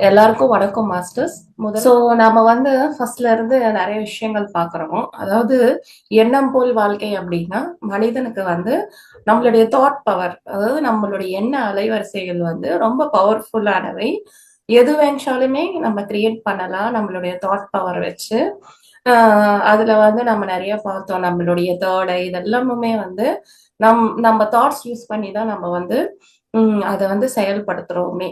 எல்லாருக்கும் வணக்கம் மாஸ்டர்ஸ். முதல் ஸோ நாம வந்து ஃபர்ஸ்ட்ல இருந்து நிறைய விஷயங்கள் பார்க்குறோம். அதாவது எண்ணம் போல் வாழ்க்கை அப்படின்னா மனிதனுக்கு வந்து நம்மளுடைய தாட் பவர் அதாவது நம்மளுடைய எண்ண அலைவரிசைகள் வந்து ரொம்ப பவர்ஃபுல்லானவை எது வேணாலுமே நம்ம கிரியேட் பண்ணலாம் நம்மளுடைய தாட் பவர் வச்சு. ஆஹ் அதுல வந்து நம்ம நிறைய பார்த்தோம். நம்மளுடைய தேர்ட் இதெல்லாமுமே வந்து நம் நம்ம தாட்ஸ் யூஸ் பண்ணி தான் நம்ம வந்து உம் அதை வந்து செயல்படுத்துறோமே.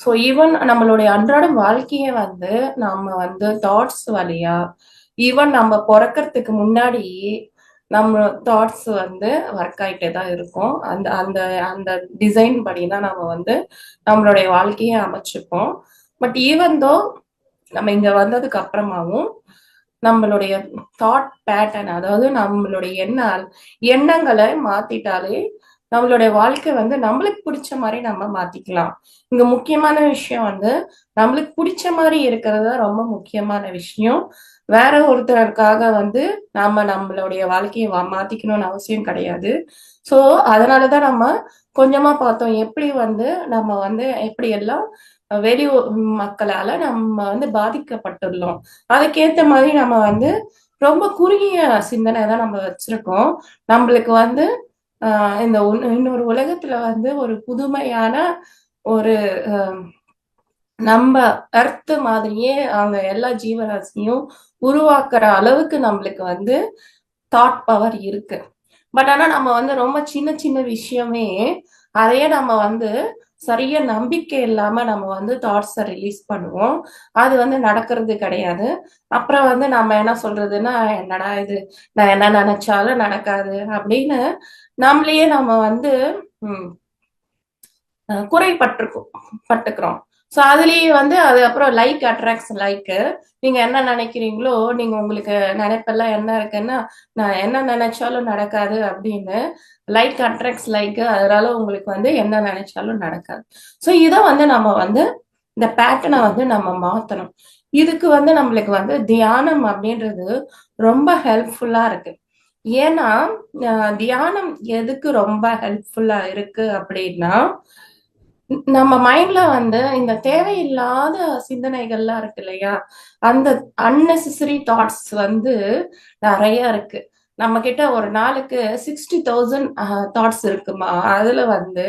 ஸோ ஈவன் நம்மளுடைய அன்றாடம் வாழ்க்கையை வந்து நம்ம வந்து தாட்ஸ் வழியா ஈவன் நம்ம பிறக்கிறதுக்கு முன்னாடியே நம்ம தாட்ஸ் வந்து ஒர்க் ஆயிட்டே தான் இருக்கும். அந்த அந்த அந்த டிசைன் படி தான் நம்ம வந்து நம்மளுடைய வாழ்க்கையை அமைச்சுப்போம். பட் ஈவன் தோ நம்ம இங்க வந்ததுக்கு அப்புறமாவும் நம்மளுடைய தாட் பேட்டர்ன் அதாவது நம்மளுடைய எண்ண எண்ணங்களை மாத்திட்டாலே நம்மளுடைய வாழ்க்கை வந்து நம்மளுக்கு பிடிச்ச மாதிரி நம்ம மாத்திக்கலாம். இங்க முக்கியமான விஷயம் வந்து நம்மளுக்கு பிடிச்ச மாதிரி இருக்கிறது ரொம்ப முக்கியமான விஷயம். வேற ஒருத்தருக்காக வந்து நாம நம்மளுடைய வாழ்க்கையை மாத்திக்கணும்னு அவசியம் கிடையாது. சோ அதனாலதான் நம்ம கொஞ்சமா பார்த்தோம் எப்படி வந்து நம்ம வந்து எப்படி எல்லாம் வெளி மக்களால நம்ம வந்து பாதிக்கப்பட்டுள்ளோம். அதுக்கேத்த மாதிரி நம்ம வந்து ரொம்ப குறுகிய சிந்தனை தான் நம்ம வச்சிருக்கோம். நம்மளுக்கு வந்து ஆஹ் இந்த இன்னொரு உலகத்துல வந்து ஒரு புதுமையான ஒரு ஆஹ் நம்ம அர்த்த மாதிரியே அவங்க எல்லா ஜீவராசியும் உருவாக்குற அளவுக்கு நம்மளுக்கு வந்து தாட் பவர் இருக்கு. பட் ஆனா நம்ம வந்து ரொம்ப சின்ன சின்ன விஷயமே அதையே நம்ம வந்து சரியா நம்பிக்கை இல்லாம நம்ம வந்து தாட்ஸை ரிலீஸ் பண்ணுவோம். அது வந்து நடக்கிறது கிடையாது. அப்புறம் வந்து நம்ம என்ன சொல்றதுன்னா என்னடா இது? நான் என்ன நினைச்சாலும் நடக்காது. அப்படின்னு நம்மளையே நம்ம வந்து குறைப்பட்டிருக்கோம் பட்டுக்கிறோம். ஸோ அதுலேயே வந்து அது அப்புறம் லைக் அட்ராக்ட்ஸ் லைக்கு நீங்க என்ன நினைக்கிறீங்களோ நீங்க உங்களுக்கு நினைப்பெல்லாம் என்ன இருக்குன்னா நான் என்ன நினைச்சாலும் நடக்காது அப்படின்னு. லைக் அட்ராக்ட்ஸ் லைக் அதனால உங்களுக்கு வந்து என்ன நினைச்சாலும் நடக்காது. ஸோ இதை வந்து நம்ம வந்து இந்த பேட்டர்னை வந்து நம்ம மாற்றணும் இதுக்கு வந்து நம்மளுக்கு வந்து தியானம் அப்படின்றது ரொம்ப ஹெல்ப்ஃபுல்லா இருக்கு. ஏன்னா தியானம் எதுக்கு ரொம்ப ஹெல்ப்ஃபுல்லா இருக்கு அப்படின்னா நம்ம மைண்ட்ல வந்து இந்த தேவையில்லாத சிந்தனைகள்லாம் இருக்கு இல்லையா? அந்த அன்னெசரி தாட்ஸ் வந்து நிறைய இருக்கு. நம்ம கிட்ட ஒரு நாளுக்கு சிக்ஸ்டி தௌசண்ட் தாட்ஸ் இருக்குமா? அதுல வந்து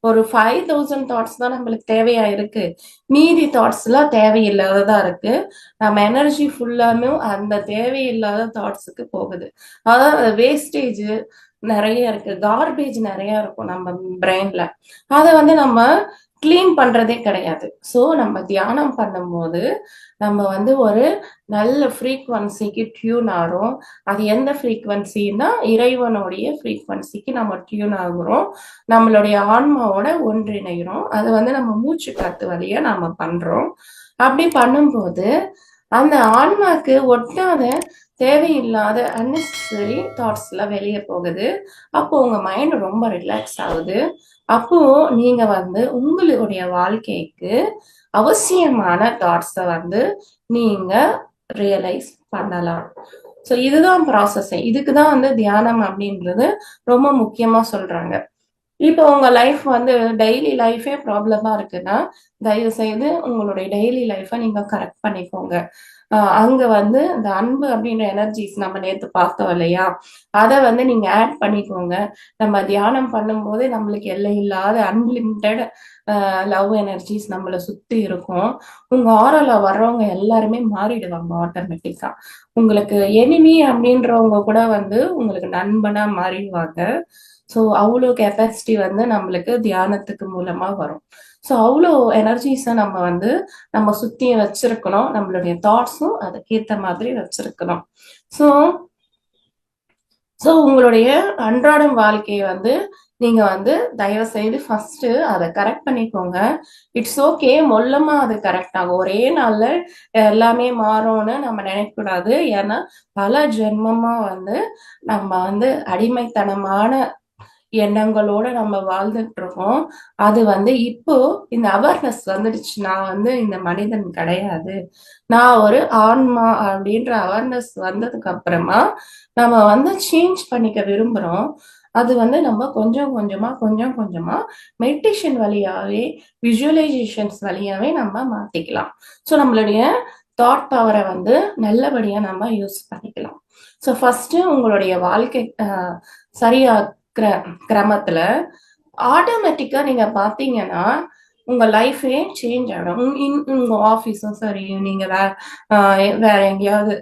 ஒரு ஃபைவ் தௌசண்ட் தாட்ஸ் தான் நம்மளுக்கு தேவையா இருக்கு. மீதி தாட்ஸ் எல்லாம் தேவையில்லாததா இருக்கு. நம்ம எனர்ஜி ஃபுல்லாமே அந்த தேவையில்லாத தாட்ஸுக்கு போகுது. அதாவது வேஸ்டேஜ் நிறைய இருக்கு. கார்பேஜ் நிறைய இருக்கும் நம்ம பிரெயின்ல அதை வந்து நம்ம கிளீன் பண்றதே கிடையாது. ஸோ நம்ம தியானம் பண்ணும்போது நம்ம வந்து ஒரு நல்ல ஃப்ரீக்வன்சிக்கு டியூன் ஆகிறோம் அது எந்த ஃப்ரீக்வன்சின்னா இறைவனுடைய ஃப்ரீக்வன்சிக்கு நம்ம டியூன் ஆகுறோம். நம்மளுடைய ஆன்மாவோட ஒன்றிணைகிறோம். அது வந்து நம்ம மூச்சு காத்து வழியா நாம பண்றோம். அப்படி பண்ணும்போது அந்த ஆன்மாக்கு ஒட்டாத தேவையில்லாத அன்னெசரி தாட்ஸ் எல்லாம் வெளியே போகுது. அப்போ உங்க மைண்ட் ரொம்ப ரிலாக்ஸ் ஆகுது. அப்போ நீங்க வந்து உங்களுடைய வாழ்க்கைக்கு அவசியமான தாட்ஸை வந்து நீங்க ரியலைஸ் பண்ணலாம். ஸோ இதுதான் ப்ராசஸ் இதுக்கு தான் வந்து தியானம் அப்படின்றது ரொம்ப முக்கியமா சொல்றாங்க. இப்போ உங்க லைஃப் வந்து டெய்லி லைஃபே ப்ராப்ளமா இருக்குன்னா தயவு செய்து உங்களுடைய டெய்லி லைஃபை நீங்க கரெக்ட் பண்ணிக்கோங்க. அங்க வந்து இந்த அன்பு அப்படின்ற எனர்ஜிஸ் நம்ம நேத்து பார்த்தோம் இல்லையா? அதை வந்து நீங்க ஆட் பண்ணிக்கோங்க. நம்ம தியானம் பண்ணும்போது நம்மளுக்கு எல்லை இல்லாத அன்லிமிட்டெட் லவ் எனர்ஜிஸ் நம்மளை சுத்தி இருக்கும். உங்க ஆரோல வர்றவங்க எல்லாருமே மாறிடுவாங்க ஆட்டோமேட்டிக்கா உங்களுக்கு எனிமி அப்படின்றவங்க கூட வந்து உங்களுக்கு நண்பனா மாறிடுவாங்க. ஸோ அவ்வளோ கெப்பாசிட்டி வந்து நம்மளுக்கு தியானத்துக்கு மூலமா வரும். ஸோ அவ்வளோ எனர்ஜிஸை நம்ம வந்து நம்ம சுத்தி வச்சிருக்கணும். நம்மளுடைய தாட்ஸும் அதுக்கேத்த மாதிரி வச்சிருக்கணும். ஸோ ஸோ உங்களுடைய அன்றாடம் வாழ்க்கையை வந்து நீங்க வந்து தயவு செய்து ஃபர்ஸ்ட் அதை கரெக்ட் பண்ணிக்கோங்க. இட்ஸ் ஓகே மொல்லமா அது கரெக்ட் ஆகும். ஒரே நாள்ல எல்லாமே மாறும்னு நம்ம நினைக்கக்கூடாது. ஏன்னா பல ஜென்மமா வந்து நம்ம வந்து அடிமைத்தனமான எண்ணங்களோட நம்ம வாழ்ந்துட்டு இருக்கோம் அது வந்து இப்போ இந்த அவேர்னஸ் வந்துடுச்சு. நான் வந்து இந்த மனிதன் கிடையாது. நான் ஒரு ஆன்மா அப்படின்ற அவேர்னஸ் வந்ததுக்கு அப்புறமா நம்ம வந்து சேஞ்ச் பண்ணிக்க விரும்புறோம். அது வந்து நம்ம கொஞ்சம் கொஞ்சமா கொஞ்சம் கொஞ்சமா மெடிடேஷன் வழியாவே விஜுவலைசேஷன்ஸ் வழியாவே நம்ம மாத்திக்கலாம். ஸோ நம்மளுடைய தாட் பவரை வந்து நல்லபடியா நம்ம யூஸ் பண்ணிக்கலாம். ஸோ ஃபர்ஸ்ட் உங்களுடைய வாழ்க்கை சரியா கிர கிரமத்துல ஆட்டோமேட்டிக்கா நீங்க பாத்தீங்கன்னா உங்க லைஃபே சேஞ்ச் ஆகிடும் உங்க இன்- ஆஃபீஸும் சரி நீங்க வே வேற எங்கேயாவது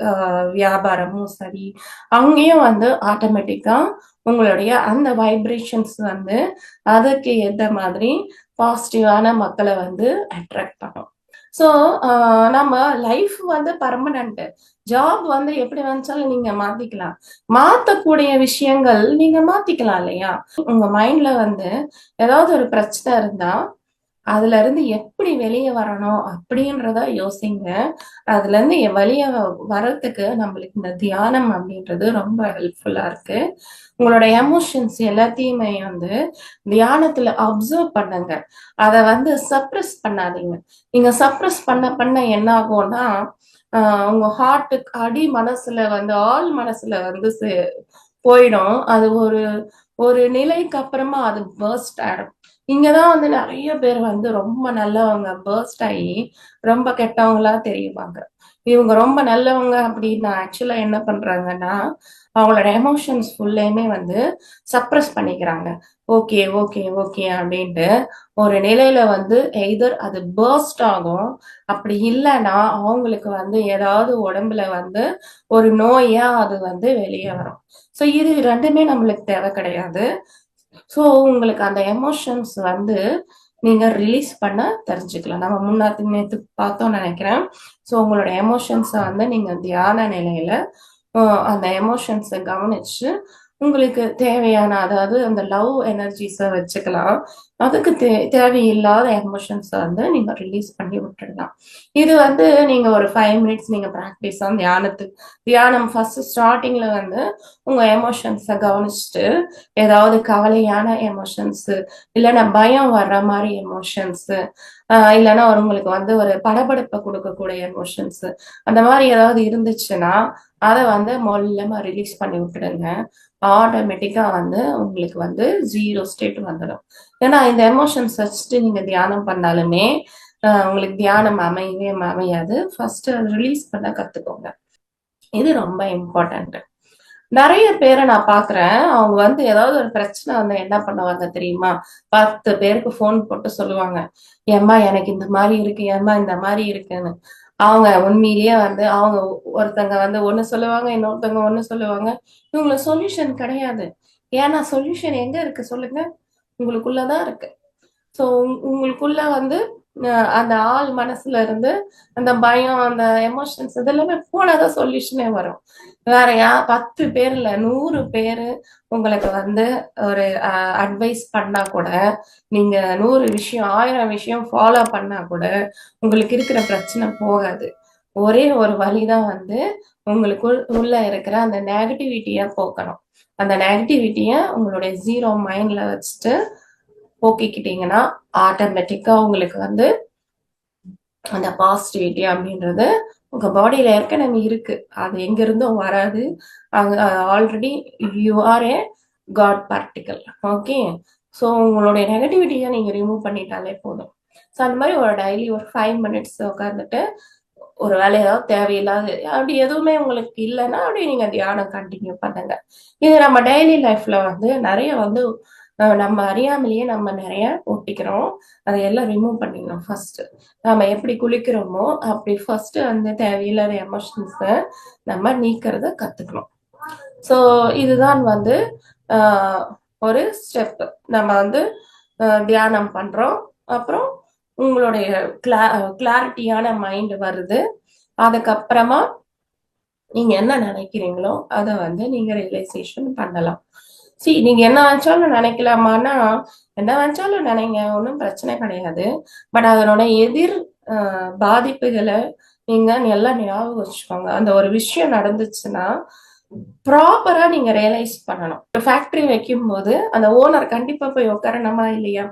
வியாபாரமும் சரி அங்கேயும் வந்து ஆட்டோமேட்டிக்கா உங்களுடைய அந்த வைப்ரேஷன்ஸ் வந்து அதுக்கு ஏற்ற மாதிரி பாசிட்டிவான மக்களை வந்து அட்ராக்ட் பண்ணும். ஸோ நம்ம லைஃப் வந்து பர்மனண்ட் ஜாப் வந்து எப்படி வந்துச்சாலும் நீங்க மாத்திக்கலாம். மாத்தக்கூடிய விஷயங்கள் நீங்க மாத்திக்கலாம் இல்லையா? உங்க மைண்ட்ல வந்து ஏதாவது ஒரு பிரச்சனை இருந்தா அதுல இருந்து எப்படி வெளியே வரணும் அப்படின்றத யோசிங்க. அதுல இருந்து வெளியே வ- வர்றதுக்கு நம்மளுக்கு இந்த தியானம் அப்படின்றது ரொம்ப ஹெல்ப்ஃபுல்லா இருக்கு. உங்களோட எமோஷன்ஸ் எல்லாத்தையுமே வந்து தியானத்துல அப்சர்வ் பண்ணுங்க. அதை வந்து சப்ரஸ் பண்ணாதீங்க. நீங்க சப்ரஸ் பண்ண பண்ண என்ன ஆகும்னா உங்க ஹார்ட்டுக்கு அடி மனசுல வந்து ஆள் மனசுல வந்து போயிடும். அது ஒரு ஒரு நிலைக்கு அப்புறமா அது பர்ஸ்ட் ஆயிடும் இங்கதான் வந்து நிறைய பேர் வந்து ரொம்ப நல்லவங்க பர்ஸ்ட் ஆகி ரொம்ப கெட்டவங்களா தெரியுவாங்க. இவங்க ரொம்ப நல்லவங்க அப்படின்னு ஆக்சுவலா என்ன பண்றாங்கன்னா அவங்களோட எமோஷன்ஸ் ஃபுல்லையுமே வந்து சப்ரஸ் பண்ணிக்கிறாங்க. ஓகே ஓகே ஓகே அப்படின்ட்டு ஒரு நிலையில வந்து எய்தர் அது பேர்ஸ்ட் ஆகும் அப்படி இல்லைன்னா அவங்களுக்கு வந்து ஏதாவது உடம்புல வந்து ஒரு நோயா அது வந்து வெளியே வரும். ஸோ இது ரெண்டுமே நம்மளுக்கு தேவை கிடையாது. ஸோ உங்களுக்கு அந்த எமோஷன்ஸ் வந்து நீங்க ரிலீஸ் பண்ண தெரிஞ்சுக்கலாம். நம்ம முன்னாடி நேற்று பார்த்தோம்னு நினைக்கிறேன். ஸோ உங்களோட எமோஷன்ஸை வந்து நீங்க தியான நிலையில அந்த எமோஷன்ஸை கவனிச்சு உங்களுக்கு தேவையான அதாவது அந்த லவ் எனர்ஜிஸை வச்சுக்கலாம். அதுக்கு தே தேவையில்லாத எமோஷன்ஸை வந்து நீங்க ரிலீஸ் பண்ணி விட்டுடலாம். இது வந்து நீங்க ஒரு ஃபைவ் மினிட்ஸ் நீங்க ப்ராக்டிஸா தியானத்துக்கு தியானம் ஃபர்ஸ்ட் ஸ்டார்டிங்ல வந்து உங்க எமோஷன்ஸை கவனிச்சுட்டு ஏதாவது கவலையான எமோஷன்ஸ் இல்லைன்னா பயம் வர்ற மாதிரி எமோஷன்ஸ் இல்லைன்னா ஒரு உங்களுக்கு வந்து ஒரு படபடப்பை கொடுக்கக்கூடிய எமோஷன்ஸ் அந்த மாதிரி ஏதாவது இருந்துச்சுன்னா அதை வந்து மொல்லமா ரிலீஸ் பண்ணி விட்டுடுங்க. ஆட்டோமேட்டிக்கா வந்து உங்களுக்கு வந்து ஜீரோ ஸ்டேட் வந்துடும். ஏன்னா இந்த எமோஷன்ஸ் வச்சுட்டு நீங்க தியானம் பண்ணாலுமே உங்களுக்கு தியானம் அமையவே அமையாது. ஃபர்ஸ்ட் ரிலீஸ் பண்ண கத்துக்கோங்க. இது ரொம்ப இம்பார்ட்டன்ட் நிறைய பேரை நான் பாக்குறேன். அவங்க வந்து ஏதாவது ஒரு பிரச்சனை வந்து என்ன பண்ணுவாங்க தெரியுமா? பத்து பேருக்கு ஃபோன் போட்டு சொல்லுவாங்க. ஏம்மா எனக்கு இந்த மாதிரி இருக்கு. ஏம்மா இந்த மாதிரி இருக்குன்னு. அவங்க உண்மையிலேயே வந்து அவங்க ஒருத்தங்க வந்து ஒண்ணு சொல்லுவாங்க இன்னொருத்தவங்க ஒண்ணு சொல்லுவாங்க. இவங்களுக்கு சொல்யூஷன் கிடையாது. ஏன்னா சொல்யூஷன் எங்க இருக்கு? சொல்லுங்க. உங்களுக்குள்ளதான் இருக்கு. ஸோ உங்களுக்குள்ள வந்து அந்த ஆள் மனசுல இருந்து அந்த பயம் அந்த எமோஷன்ஸ் இதெல்லாமே போனாதான் சொல்யூஷனே வரும். வேற யா பத்து பேர்ல நூறு பேரு உங்களுக்கு வந்து ஒரு அட்வைஸ் பண்ணா கூட நீங்க நூறு விஷயம் ஆயிரம் விஷயம் ஃபாலோ பண்ணா கூட உங்களுக்கு இருக்கிற பிரச்சனை போகாது. ஒரே ஒரு வழிதான் வந்து உங்களுக்கு உள்ள இருக்கிற அந்த நெகட்டிவிட்டிய போக்கணும். அந்த நெகட்டிவிட்டிய உங்களுடைய ஜீரோ மைண்ட்ல வச்சுட்டு போக்கிக்கிட்டீங்கன்னா ஆட்டோமேட்டிக்கா உங்களுக்கு வந்து அந்த பாசிட்டிவிட்டி அப்படின்றது உங்க பாடியில ஏற்கனவே இருக்கு. அது எங்க இருந்தும் வராது already you are a god particle okay so உங்களுடைய நெகட்டிவிட்டியை நீங்க ரிமூவ் பண்ணிட்டாலே போதும். ஸோ அந்த மாதிரி ஒரு டெய்லி ஒரு ஃபைவ் மினிட்ஸ் உட்காந்துட்டு ஒரு வேலை ஏதாவது தேவையில்லாத அப்படி எதுவுமே உங்களுக்கு இல்லைன்னா அப்படி நீங்க தியானம் கண்டினியூ பண்ணுங்க. இது நம்ம டெய்லி லைஃப்ல வந்து நிறைய வந்து நம்ம அறியாமலேயே நம்ம நிறைய ஒட்டிக்கிறோம். அதையெல்லாம் ரிமூவ் பண்ணிடணும் ஃபர்ஸ்ட் நம்ம எப்படி குளிக்கிறோமோ அப்படி ஃபர்ஸ்ட் வந்து தேவையில்லாத எமோஷன்ஸை நம்ம நீக்கிறத கத்துக்கணும். ஸோ இதுதான் வந்து ஒரு ஸ்டெப் நம்ம வந்து தியானம் பண்றோம். அப்புறம் உங்களுடைய கிளா கிளாரிட்டியான மைண்ட் வருது. அதுக்கப்புறமா நீங்க என்ன நினைக்கிறீங்களோ அதை வந்து நீங்க ரியலைசேஷன் பண்ணலாம். சரி நீங்க என்ன நினைச்சாலும் நினைக்கலாமான்னா என்ன வச்சாலும் நினைங்க ஒன்றும் பிரச்சனை கிடையாது. பட் அதனோட எதிர் பாதிப்புகளை நீங்க எல்லாம் ஞாபகம் வச்சுக்கோங்க. அந்த ஒரு விஷயம் நடந்துச்சுன்னா ப்ராப்பரா நீங்க ரியலைஸ் பண்ணணும். ஒரு ஃபேக்டரி வைக்கும் போது அந்த ஓனர் கண்டிப்பா போய் உட்காரணுமா இல்லையா?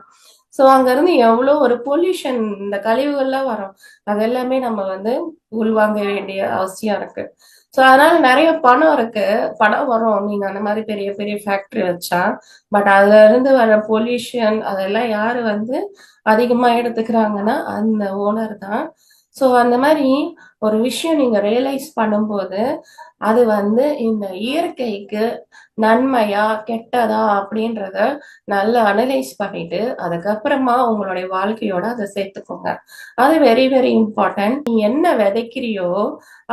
ஸோ அங்கேருந்து எவ்வளோ ஒரு பொல்யூஷன் இந்த கழிவுகள்லாம் வரும். அது எல்லாமே நம்ம வந்து உள்வாங்க வேண்டிய அவசியம் இருக்கு. ஸோ அதனால நிறைய பணம் இருக்கு. பணம் வரும். நீங்க அந்த மாதிரி பெரிய பெரிய ஃபேக்டரி வச்சா. பட் அதுல இருந்து வர பொல்யூஷன் அதெல்லாம் யாரு வந்து அதிகமா எடுத்துக்கிறாங்கன்னா அந்த ஓனர் தான். ஸோ அந்த மாதிரி ஒரு விஷயம் நீங்க ரியலைஸ் பண்ணும்போது அது வந்து இந்த இயற்கைக்கு நன்மையா கெட்டதா அப்படின்றத நல்லா அனலைஸ் பண்ணிட்டு அதுக்கப்புறமா உங்களுடைய வாழ்க்கையோட அதை சேர்த்துக்கோங்க. அது வெரி வெரி இம்பார்ட்டன்ட் நீ என்ன விதைக்கிறியோ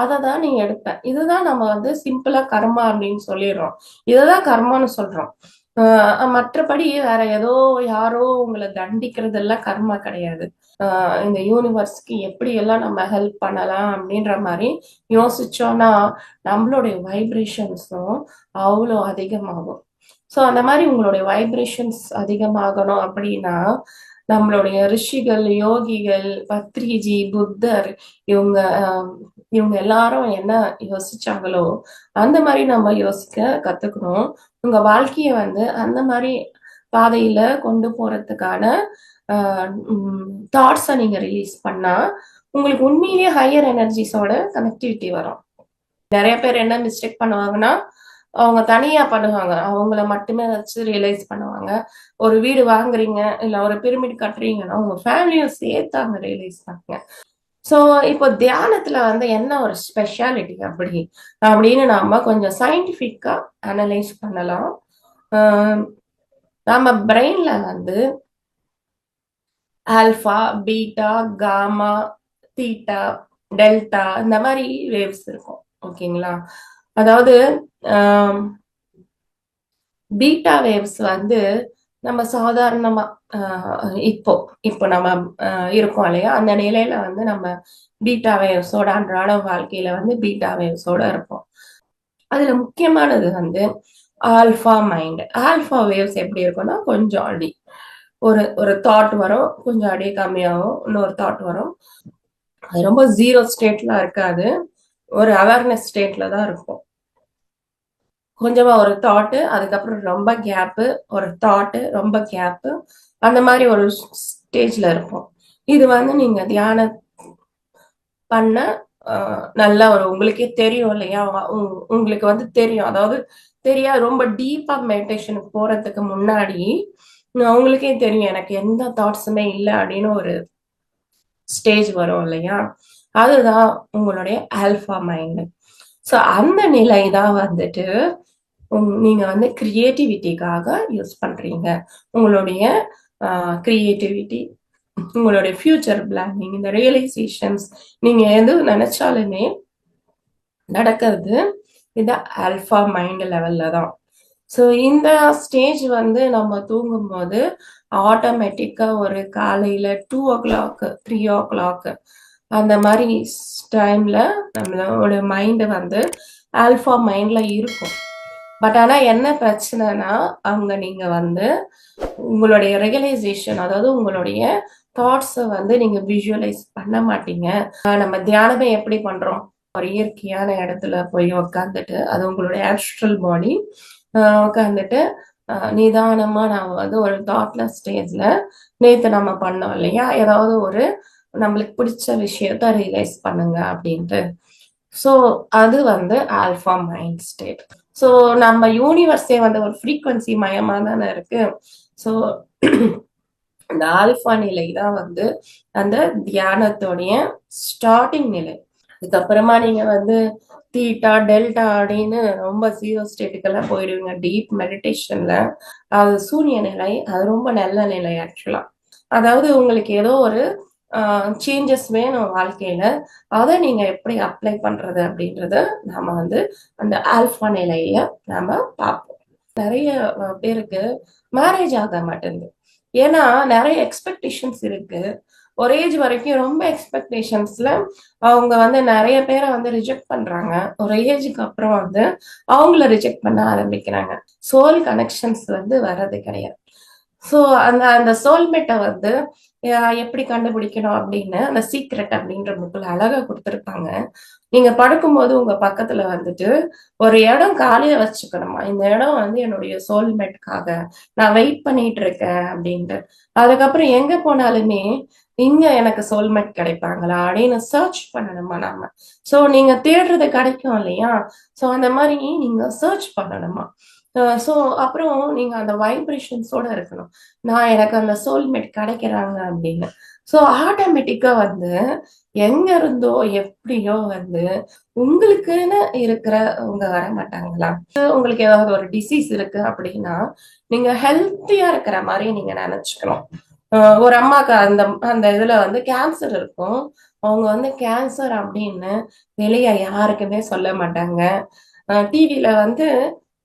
அதை தான் நீ எடுப்ப. இதுதான் நம்ம வந்து சிம்பிளா கர்மா அப்படின்னு சொல்லிடுறோம். இதுதான் கர்மான்னு சொல்றோம். ஆஹ் மற்றபடி வேற ஏதோ யாரோ உங்களை தண்டிக்கிறதெல்லாம் கர்மா கிடையாது. ஆஹ் இந்த யூனிவர்ஸ்க்கு எப்படி எல்லாம் நம்ம ஹெல்ப் பண்ணலாம் அப்படின்ற மாதிரி யோசிச்சோம்னா நம்மளுடைய வைப்ரேஷன்ஸும் அவ்வளோ அதிகமாகும். ஸோ அந்த மாதிரி உங்களுடைய வைப்ரேஷன்ஸ் அதிகமாகணும் அப்படின்னா நம்மளுடைய ரிஷிகள் யோகிகள் பத்ரிஜி புத்தர் இவங்க இவங்க எல்லாரும் என்ன யோசிச்சாங்களோ அந்த மாதிரி நம்ம யோசிக்க கத்துக்கணும். உங்க வாழ்க்கைய வந்து அந்த மாதிரி பாதையில கொண்டு போறதுக்கான தாட்ஸை நீங்க ரிலீஸ் பண்ணா உங்களுக்கு உண்மையிலேயே ஹையர் எனர்ஜிஸோட கனெக்டிவிட்டி வரும். நிறைய பேர் என்ன மிஸ்டேக் பண்ணுவாங்கன்னா அவங்க தனியா பண்ணுவாங்க. அவங்கள மட்டுமே வச்சு ரியலைஸ் பண்ணுவாங்க. ஒரு வீடு வாங்குறீங்க இல்ல ஒரு பிரமிட் கட்டுறீங்கன்னா உங்க ஃபேமிலியும் சேர்த்து அவங்க ரியலைஸ் பண்ணுங்க. ஸோ இப்போ தியானத்துல வந்து என்ன ஒரு ஸ்பெஷாலிட்டி அப்படி? அப்படின்னு நாம கொஞ்சம் சயின்டிஃபிக்கா அனலைஸ் பண்ணலாம். நம்ம பிரெயின்ல வந்து alpha beta gamma theta delta இந்த மாதிரி வேவ்ஸ் இருக்கும். ஓகேங்களா அதாவது பீட்டா வேவ்ஸ் வந்து நம்ம சாதாரணமா இப்போ இப்போ நம்ம இருக்கோம் இல்லையா? அந்த நிலையில வந்து நம்ம பீட்டா வேவ்ஸோட அன்றாட வாழ்க்கையில வந்து பீட்டா வேவ்ஸோட இருப்போம். அதுல முக்கியமானது வந்து ஆல்ஃபா மைண்ட். ஆல்ஃபா வேவ்ஸ் எப்படி இருக்கும்னா கொஞ்சம் அடி. ஒரு ஒரு தாட் வரும் கொஞ்சம் அடி கம்மியாகும் இன்னொரு தாட் வரும். அது ரொம்ப ஜீரோ ஸ்டேட்ல இருக்காது. ஒரு அவேர்னஸ் ஸ்டேட்ல தான் இருக்கும். கொஞ்சமா ஒரு தாட்டு அதுக்கப்புறம் ரொம்ப கேப்பு ஒரு தாட்டு ரொம்ப கேப்பு அந்த மாதிரி ஒரு ஸ்டேஜ்ல இருக்கும். இது வந்து நீங்க தியானம் பண்ண நல்லா ஒரு உங்களுக்கே தெரியும் இல்லையா? உங்களுக்கு வந்து தெரியும். அதாவது தெரியா ரொம்ப டீப்பா மெடிடேஷனுக்கு போறதுக்கு முன்னாடி உங்களுக்கே தெரியும் எனக்கு எந்த தாட்ஸுமே இல்லை அப்படின்னு ஒரு ஸ்டேஜ் வரும் இல்லையா? அதுதான் உங்களுடைய ஆல்ஃபா மைண்டு ஸோ அந்த நிலை தான் வந்துட்டு நீங்க வந்து கிரியேட்டிவிட்டிக்காக யூஸ் பண்றீங்க. உங்களுடைய கிரியேட்டிவிட்டி உங்களுடைய ஃபியூச்சர் பிளானிங் இந்த ரியலைசேஷன்ஸ் நீங்க எது நினைச்சாலுமே நடக்கிறது இந்த அல்ஃபா மைண்ட் லெவல்ல தான். ஸோ இந்த ஸ்டேஜ் வந்து நம்ம தூங்கும் போது ஒரு காலையில two o'clock three o'clock அந்த மாதிரி டைம்ல நம்மளோட மைண்டு வந்து ஆல்ஃபா மைண்ட்ல இருக்கும். பட் ஆனா என்ன பிரச்சனைனா அவங்க நீங்க வந்து உங்களுடைய ரெகுலைசேஷன் அதாவது உங்களுடைய தாட்ஸை வந்து நீங்க விஷுவலைஸ் பண்ண மாட்டீங்க. நம்ம தியானமே எப்படி பண்றோம்? ஒரு இயற்கையான இடத்துல போய் உக்காந்துட்டு அது உங்களுடைய ஆஸ்ட்ரல் பாடி உட்காந்துட்டு நிதானமாக நான் வந்து ஒரு தாட்லெஸ் ஸ்டேஜ்ல நேற்று நம்ம பண்ணோம் இல்லையா? ஏதாவது ஒரு நம்மளுக்கு பிடிச்ச விஷயத்த ரியலைஸ் பண்ணுங்க அப்படின்ட்டு. ஸோ அது வந்து ஆல்ஃபா மைண்ட் ஸ்டேட் ஸோ நம்ம யூனிவர்ஸே வந்து ஒரு ஃப்ரீக்குவன்சி மயமாக தானே இருக்கு. ஸோ அந்த ஆல்ஃபா நிலை தான் வந்து அந்த தியானத்தோடைய ஸ்டார்டிங் நிலை. அதுக்கப்புறமா நீங்க வந்து தீட்டா டெல்டா அப்படின்னு ரொம்ப ஜீரோ ஸ்டேட்டுக்கெல்லாம் போயிடுவீங்க டீப் மெடிடேஷன்ல அது சூரிய நிலை. அது ரொம்ப நல்ல நிலை ஆக்சுவலா அதாவது உங்களுக்கு ஏதோ ஒரு சேஞ்சஸ் வேணும் வாழ்க்கையில. அதை நீங்க எப்படி அப்ளை பண்றது அப்படின்றத நாம வந்து அந்த ஆல்ஃபா நிலைய நாம பார்ப்போம். நிறைய பேருக்கு மேரேஜ் ஆக மாட்டேங்குது. ஏன்னா நிறைய எக்ஸ்பெக்டேஷன்ஸ் இருக்கு. ஒரு ஏஜ் வரைக்கும் ரொம்ப எக்ஸ்பெக்டேஷன்ஸ்ல அவங்க வந்து நிறைய பேரை வந்து ரிஜெக்ட் பண்றாங்க. ஒரு ஏஜுக்கு அப்புறம் வந்து அவங்கள ரிஜெக்ட் பண்ண ஆரம்பிக்கிறாங்க. சோல் கனெக்ஷன்ஸ் வந்து வர்றது கிடையாது. ஸோ அந்த அந்த சோல்மேட்டை வந்து எப்படி கண்டுபிடிக்கணும்? அப்படின்னு அந்த சீக்ரெட் அப்படின்ற புக்கில் அழகா கொடுத்துருப்பாங்க. நீங்க படுக்கும்போது உங்க பக்கத்துல வந்துட்டு ஒரு இடம் காலியா வச்சுக்கணுமா? இந்த இடம் வந்து என்னுடைய சோல்மேட்காக நான் வெயிட் பண்ணிட்டு இருக்கேன் அப்படின்ட்டு. அதுக்கப்புறம் எங்க போனாலுமே இங்க எனக்கு சோல்மேட் கிடைப்பாங்களா? அப்படின்னு சர்ச் பண்ணணுமா நம்ம சோ நீங்க தேடுறது கிடைக்கும் இல்லையா? சோ அந்த மாதிரி நீங்க சர்ச் பண்ணணுமா? ஸோ அப்புறம் நீங்க அந்த வைப்ரேஷன்ஸோட இருக்கணும். நான் எனக்கு அந்த சோல்மேட் கிடைக்கிறாங்க அப்படின்னு. ஸோ ஆட்டோமேட்டிக்கா வந்து எங்க இருந்தோ எப்படியோ வந்து உங்களுக்குன்னு இருக்கிற உங்க வர மாட்டாங்களா உங்களுக்கு ஏதாவது ஒரு டிசீஸ் இருக்கு அப்படின்னா நீங்க ஹெல்த்தியா இருக்கிற மாதிரி நீங்க நினைச்சுக்கலாம் ஆஹ் ஒரு அம்மாக்கு அந்த அந்த இதுல வந்து கேன்சர் இருக்கும். அவங்க வந்து கேன்சர் அப்படின்னு வெளியே யாருக்குமே சொல்ல மாட்டாங்க. டிவியில வந்து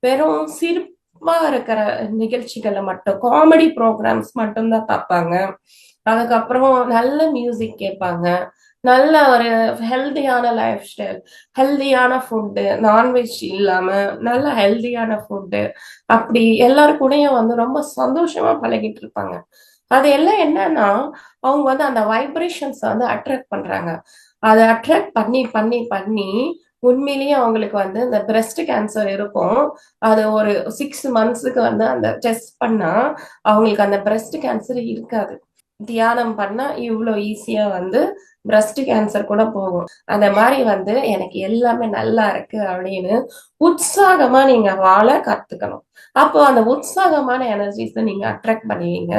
வெறும் சிரிப்பா இருக்கிற நிகழ்ச்சிகளை மட்டும் காமெடி ப்ரோக்ராம்ஸ் மட்டும்தான் பார்ப்பாங்க. அதுக்கப்புறம் நல்ல மியூசிக் கேட்பாங்க. நல்ல ஒரு ஹெல்தியான லைஃப் ஸ்டைல் ஹெல்தியான ஃபுட்டு நான்வெஜ் இல்லாம நல்ல ஹெல்தியான ஃபுட்டு அப்படி எல்லாரு கூடயும் வந்து ரொம்ப சந்தோஷமா பழகிட்டு இருப்பாங்க. அது எல்லாம் என்னன்னா அவங்க வந்து அந்த வைப்ரேஷன்ஸ் வந்து அட்ராக்ட் பண்றாங்க. அதை அட்ராக்ட் பண்ணி பண்ணி பண்ணி உண்மையிலேயே அவங்களுக்கு வந்து இந்த பிரஸ்ட் கேன்சர் இருக்கும். அது ஒரு சிக்ஸ் மந்த்ஸுக்கு வந்து அந்த டெஸ்ட் பண்ணா அவங்களுக்கு அந்த பிரஸ்ட் கேன்சர் இருக்காது. தியானம் பண்ணா இவ்வளோ ஈஸியா வந்து பிரஸ்ட் கேன்சர் கூட போகும். அந்த மாதிரி வந்து எனக்கு எல்லாமே நல்லா இருக்கு அப்படின்னு உற்சாகமா நீங்க வாழ கத்துக்கணும். அப்போ அந்த உற்சாகமான எனர்ஜிஸ் நீங்க அட்ராக்ட் பண்ணுவீங்க.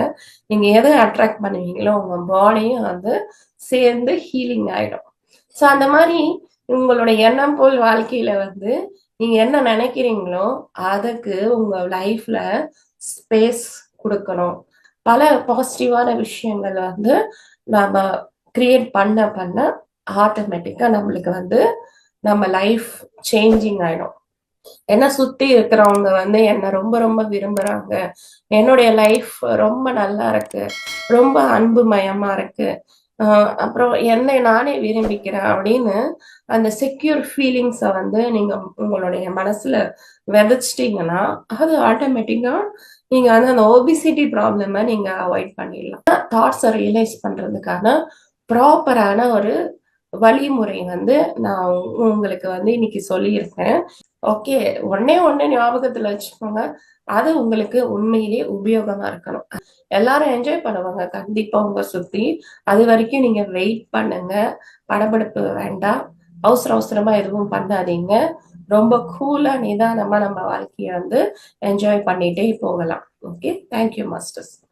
நீங்க எதை அட்ராக்ட் பண்ணுவீங்களோ உங்க பாடியும் வந்து சேர்ந்து ஹீலிங் ஆயிடும். ஸோ அந்த மாதிரி உங்களுடைய எண்ணம் போல் வாழ்க்கையில வந்து நீங்க என்ன நினைக்கிறீங்களோ அதுக்கு உங்க லைஃப்ல ஸ்பேஸ் கொடுக்கணும். பல பாசிட்டிவான விஷயங்கள் வந்து நாம கிரியேட் பண்ண பண்ண ஆட்டோமேட்டிக்கா நம்மளுக்கு வந்து நம்ம லைஃப் சேஞ்சிங் ஆயிடும். என்ன சுத்தி இருக்கிறவங்க வந்து என்ன ரொம்ப ரொம்ப விரும்புறாங்க. என்னுடைய லைஃப் ரொம்ப நல்லா இருக்கு. ரொம்ப அன்பு மயமா இருக்கு. அப்புறம் என்னை நானே விரும்பிக்கிறேன் அப்படின்னு அந்த செக்யூர் ஃபீலிங்ஸை வந்து நீங்க உங்களுடைய மனசுல விதைச்சிட்டிங்கன்னா அது ஆட்டோமேட்டிக்கா நீங்க வந்து அந்த ஒபிசிட்டி ப்ராப்ளம நீங்க அவாய்ட் பண்ணிடலாம். தாட்ஸை ரியலைஸ் பண்றதுக்கான ப்ராப்பரான ஒரு வழிமுறை வந்து நான் உங்களுக்கு வந்து இன்னைக்கு சொல்லியிருக்கேன். ஓகே ஒன்னே ஒன்னே ஞாபகத்துல வச்சுக்கோங்க. அது உங்களுக்கு உண்மையிலேயே உபயோகமா இருக்கணும். எல்லாரும் என்ஜாய் பண்ணுவாங்க. கண்டிப்பா உங்க சுத்தி. அது வரைக்கும் நீங்க வெயிட் பண்ணுங்க. படபடப்பு வேண்டாம். அவசர அவசரமா எதுவும் பண்ணாதீங்க. ரொம்ப கூலா நிதானமா நம்ம வாழ்க்கைய வந்து என்ஜாய் பண்ணிட்டே போகலாம். Okay thank you masters